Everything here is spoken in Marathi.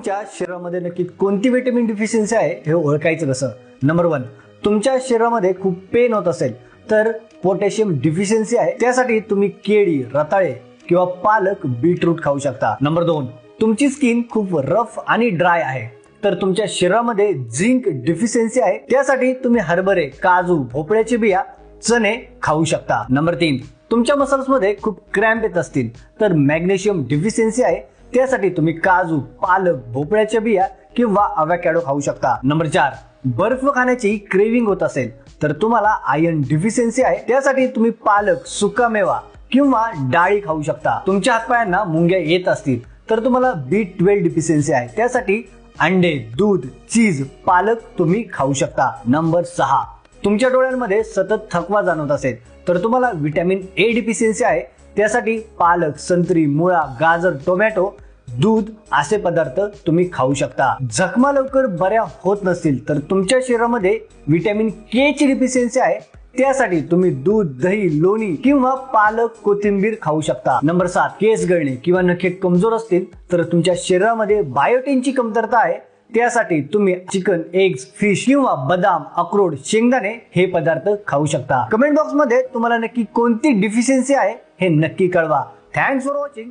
तुमच्या शरीरामध्ये नक्की कोणती व्हिटॅमिन डिफिशियन्सी आहे हे ओळखायचं कसं? नंबर वन तुमच्या शरीरामध्ये खूप पेन होत असेल तर पोटॅशियम डिफिशियन्सी आहे. त्यासाठी तुम्ही केळी रताळे किंवा पालक बीटरूट खाऊ शकता. नंबर दोन तुमची स्किन खूप रफ आणि ड्राय आहे. तर तुमच्या शरीरामध्ये झिंक डिफिशियन्सी आहे. त्यासाठी तुम्ही हरभरे काजू भोपळ्याचे बिया चणे खाऊ शकता. नंबर तीन तुमच्या मसल्समध्ये खूप क्रॅम्प येत असतील तर मॅग्नेशियम डिफिशियन्सी आहे. त्यासाठी तुम्ही काजू पालक भोपळ्याच्या बिया किंवा अवॅकॅडो खाऊ शकता. नंबर चार बर्फ खाण्याची क्रेविंग होत असेल तर तुम्हाला आयर्न डिफिशियन्सी आहे. त्यासाठी तुम्ही पालक सुका मेवा किंवा डाळी खाऊ शकता. तुमच्या हातपायांना मुंग्या येत असतील तर तुम्हाला बी ट्वेल्व डिफिशियन्सी आहे. त्यासाठी अंडे दूध चीज पालक तुम्ही खाऊ शकता. नंबर सहा तुमच्या डोळ्यांमध्ये सतत थकवा जाणवत असेल तर तुम्हाला व्हिटॅमिन ए डिफिशियन्सी आहे. त्यासाठी पालक संत्री मुळा गाजर टोमॅटो दूध असे पदार्थ तुम्ही खाऊ शकता. जखमा लवकर बऱ्या होत नसतील तर तुमच्या शरीरामध्ये व्हिटॅमिन के ची डिफिशियन्सी आहे. त्यासाठी तुम्ही दूध दही लोणी किंवा पालक कोथिंबीर खाऊ शकता. नंबर सात केस गळणे किंवा नखे कमजोर असतील तर तुमच्या शरीरामध्ये बायोटीनची कमतरता आहे. त्यासाठी तुम्ही चिकन एग्स फिश किंवा बदाम अक्रोड शेंगदाणे हे पदार्थ खाऊ शकता. कमेंट बॉक्समध्ये तुम्हाला नक्की कोणती डिफिशियन्सी आहे? हे नक्की कळवा. Thanks for watching